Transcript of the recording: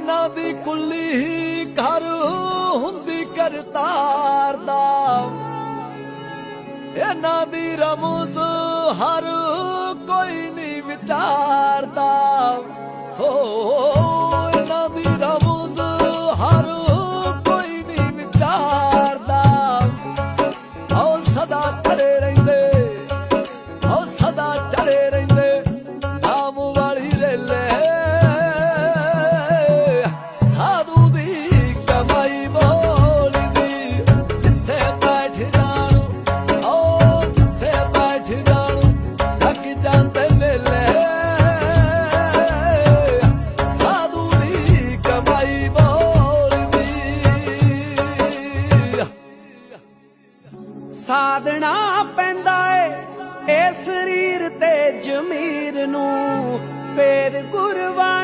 ਇਹਨਾਂ ਦੀ ਕੁੱਲੀ ਹੀ ਘਰ ਹੁੰਦੀ ਕਰਤਾਰ ਦਾ। ਇਹਨਾਂ ਦੀ ਰਮਜ਼ ਹਰ ਕੋਈ ਨਹੀਂ ਵਿਚਾਰਦਾ। ਹੋ, ਇਹਨਾਂ ਦੀ ਕੋਈ ਨਹੀਂ ਵਿਚਾਰਦਾ। ਆਓ ਸਦਾ ਚੜੇ ਰਹਿੰਦੇ, ਆਓ ਸਦਾ ਚੜੇ ਰਹਿੰਦੇ ਨਾਮ ਵਾਲੀ ਰੇਲੇ ਸਾਧਣਾ ਪੈਂਦਾ ਏ ਇਹ ਸਰੀਰ ਤੇ ਜ਼ਮੀਰ ਨੂੰ। ਫੇਰ ਗੁਰਬਾਣੀ